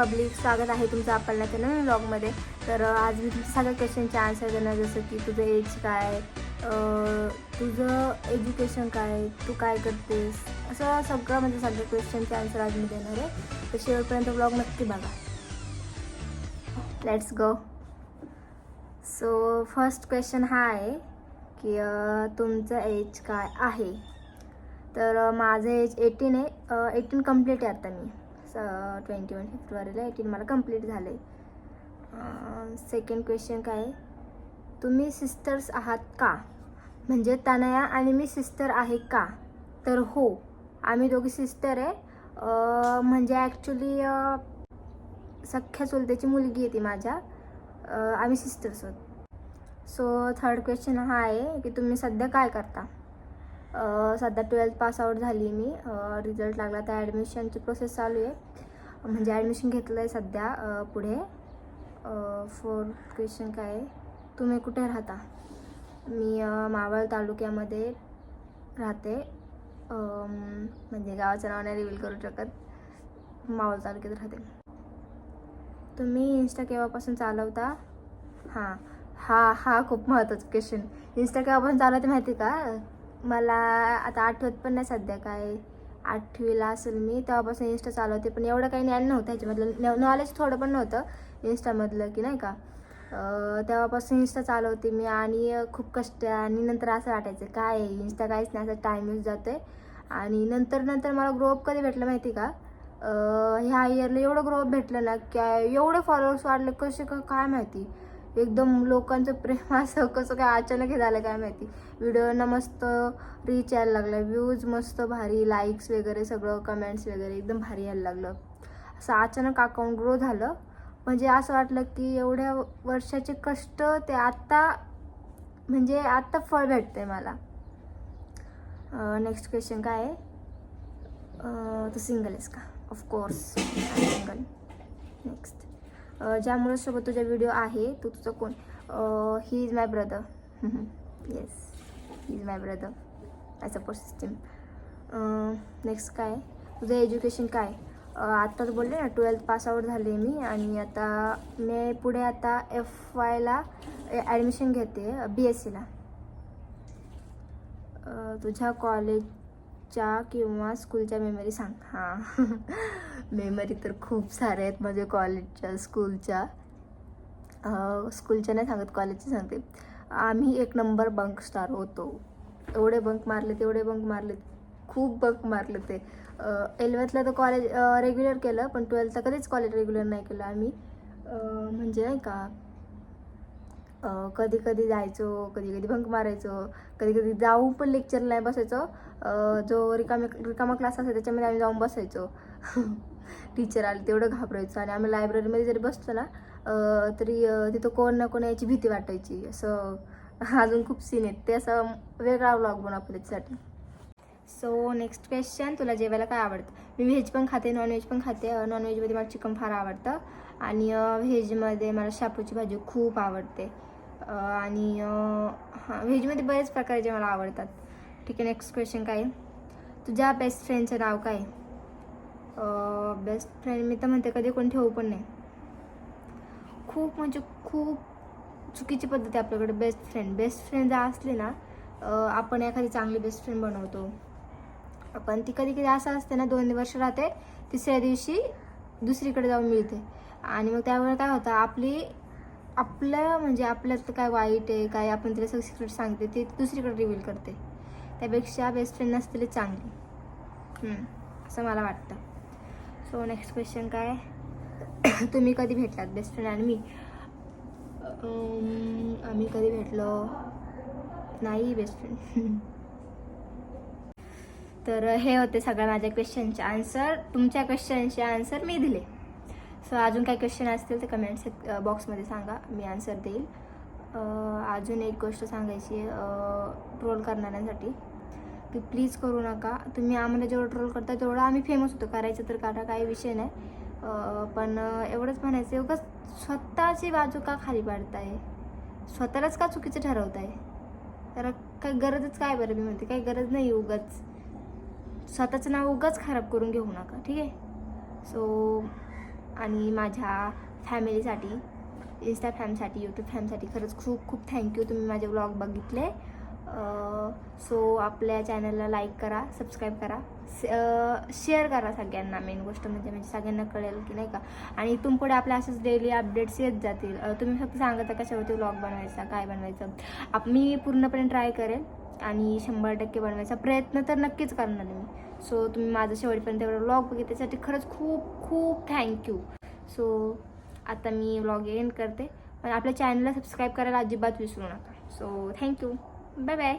Public स्वागत आहे तुमचं आपल्याला नवीन ब्लॉगमध्ये तर आज मी सगळ्या क्वेश्चनचे आन्सर देणार जसं की तुझं एज काय तुझं एज्युकेशन काय तू काय करतेस असं सगळं म्हणजे सगळ्या क्वेश्चनचे आन्सर आज मी देणार आहे. तर शेवटपर्यंत ब्लॉग नक्की बघा. Let's go so first question हा आहे की तुमचं एज काय आहे? तर माझं एज एटीन आहे. एटीन कंप्लीट आहे आता मी. स ट्वेंटी वन फेब्रुवारीला एटीन मला कंप्लीट झालं आहे सेकंड क्वेश्चन काय? आहे तुम्ही सिस्टर्स आहात का? म्हणजे तनया आणि मी सिस्टर आहे का? तर हो आम्ही दोघी सिस्टर आहे. म्हणजे ॲक्च्युली सख्ख्या चुलत्याची मुलगी आहे ती माझ्या. आम्ही सिस्टर्स आहोत. सो थर्ड क्वेश्चन हा आहे की तुम्ही सध्या काय करता? सध्या ट्वेल्थ पासआउट झाली मी. रिझल्ट लागला तर ॲडमिशनची प्रोसेस चालू आहे. म्हणजे ॲडमिशन घेतलं आहे सध्या पुढे. फोर्थ क्वेश्चन काय आहे? तुम्ही कुठे राहता? मी मावळ तालुक्यामध्ये राहते. म्हणजे गावाचं नाव नाही रिव्हील करू शकत. मावळ तालुक्यात राहते. तुम्ही इन्स्टा केव्हापासून चालवता? हां. हा हा खूप महत्त्वाचा क्वेश्चन इन्स्टा केव्हापासून चालवते माहिती का? मला आता आठवत पण नाही सध्या काय आठवीला असेल मी तेव्हापासून इन्स्टा चालवते पण एवढं काही ज्ञान नव्हतं ह्याच्यामधलं. नॉलेज थोडं पण नव्हतं इन्स्टामधलं की नाही का? तेव्हापासून इन्स्टा चालवते मी आणि खूप कष्ट आणि नंतर असं वाटायचं काय आहे? इन्स्टा काहीच नाही असं टाईमच जातो आहे आणि नंतर नंतर मला ग्रोअप कधी भेटलं माहिती का? ह्या इयरला एवढं ग्रोअप भेटलं ना काय एवढे फॉलोअर्स वाढले कसे का काय माहिती? एकदम लोकांचं प्रेम असं कसं काय अचानक हे झालं काय माहिती. व्हिडिओना मस्त रीच यायला लागलं. व्ह्यूज मस्त भारी लाईक्स वगैरे सगळं कमेंट्स वगैरे एकदम भारी यायला लागलं. असं अचानक अकाउंट ग्रो झालं. म्हणजे असं वाटलं की एवढ्या वर्षाचे कष्ट ते आत्ता म्हणजे आत्ता फळ भेटतंय मला. नेक्स्ट क्वेश्चन काय आहे? तू सिंगल आहेस का? ऑफकोर्स सिंगल नेक्स्ट ज्या मुलासोबत तुझा व्हिडिओ आहे तो तुझं कोण? He is my brother yes he is my brother I support system next काय? तुझं एज्युकेशन काय? आत्ताच बोलले ना ट्वेल्थ पास आऊट झाले मी आणि आता मी पुढे आता एफ वायला ॲडमिशन घेते बी एस सीला तुझ्या कॉलेजच्या किंवा स्कूलच्या मेमरी सांग. हां. मेमरी तर खूप साऱ्या आहेत माझ्या कॉलेजच्या स्कूलच्या. स्कूलच्या नाही सांगत कॉलेजची सांगते. आम्ही एक नंबर बंक स्टार होतो. एवढे बंक मारले तेवढे बंक मारले खूप बंक मारले ते. एलेवन्थला तर कॉलेज रेग्युलर केलं पण ट्वेल्थला कधीच कॉलेज रेग्युलर नाही केलं आम्ही. म्हणजे नाही का कधी कधी जायचो कधी कधी भंक मारायचो कधी कधी जाऊन पण लेक्चर नाही बसायचो. जो रिकामे रिकामा क्लास असायचा त्याच्यामध्ये आम्ही जाऊन बसायचो. टीचर आले तेवढं घाबरायचो आणि आम्ही लायब्ररीमध्ये जरी बसतो ना तरी तिथं कोण ना कोण याची भीती वाटायची. असं अजून खूप सीन आहेत. ते असं वेगळा व्लॉग बनव आपण त्याच्यासाठी. सो नेक्स्ट क्वेश्चन तुला जेवायला काय आवडतं? मी व्हेज पण खाते नॉनव्हेज पण खाते. नॉनव्हेजमध्ये मला चिकन फार आवडतं. आणि व्हेजमध्ये मला शापूची भाजी खूप आवडते. आणि हां व्हेजमध्ये बरेच प्रकारचे मला आवडतात. ठीक आहे नेक्स्ट क्वेश्चन काय? तुझ्या बेस्ट फ्रेंडचं नाव काय? बेस्ट फ्रेंड मी तर म्हणते कधी कोण ठेवू पण नाही. खूप म्हणजे खूप चुकीची पद्धत आहे आपल्याकडे बेस्ट फ्रेंड बेस्ट फ्रेंड जर असले ना आपण एखादी चांगली बेस्ट फ्रेंड बनवतो. पण ती कधी कधी असं असते ना दोन वर्ष राहते तिसऱ्या दिवशी दुसरीकडे जाऊन मिळते. आणि मग त्यामुळे काय होतं आपली आपलं म्हणजे आपल्यात काय वाईट आहे काय आपण तिला सगळं सिक्रेट सांगते ते दुसरीकडे रिव्हील करते. त्यापेक्षा बेस्ट फ्रेंड नसलेली चांगली. असं मला वाटतं. सो नेक्स्ट क्वेश्चन काय? तुम्ही कधी भेटलात बेस्ट फ्रेंड आणि मी? आम्ही कधी भेटलो? नाही बेस्ट फ्रेंड तर हे होते सगळ्या माझ्या क्वेश्चनचे आन्सर तुमच्या क्वेश्चनचे आन्सर मी दिले. सो अजून काही क्वेश्चन असतील तर कमेंट बॉक्समध्ये सांगा. मी आन्सर देईल. अजून एक गोष्ट सांगायची ट्रोल करणाऱ्यांसाठी. की प्लीज करू नका. तुम्ही आम्हाला जेवढं ट्रोल करता तेवढं आम्ही फेमस होतो. करायचं तर करा काही विषय नाही. पण एवढंच म्हणायचं उगाच स्वतःची बाजू का खाली पाडताय? स्वतःलाच का चुकीचं ठरवताय? तर काही गरजच काय बरं? मी म्हणते काही गरज नाही उगाच. स्वतःचं नाव उगाच खराब करून घेऊ नका. ठीक आहे? सो आणि माझ्या फॅमिलीसाठी इन्स्टा फॅमसाठी यूट्यूब फॅमसाठी खरंच खूप खूप थँक्यू तुम्ही माझे व्लॉग बघितले. सो आपल्या चॅनलला लाईक करा सबस्क्राईब करा. शेअर करा सगळ्यांना. मेन गोष्ट म्हणजे म्हणजे सगळ्यांना कळेल की नाही का? आणि इथून पुढे आपल्या असेच डेली अपडेट्स येत जातील. तुम्ही फक्त सांगता कशावरती व्लॉग बनवायचा काय बनवायचं. मी पूर्णपणे ट्राय करेन आणि शंभर टक्के बनवायचा प्रयत्न तर नक्कीच करणार मी. सो तुम्ही माझं शेवटपर्यंत एवढं व्लॉग बघितल्यासाठी खरंच खूप खूप थँक्यू सो आता मी व्लॉग एंड करते. पण आपल्या चॅनलला सबस्क्राईब करायला अजिबात विसरू नका. So thank you bye bye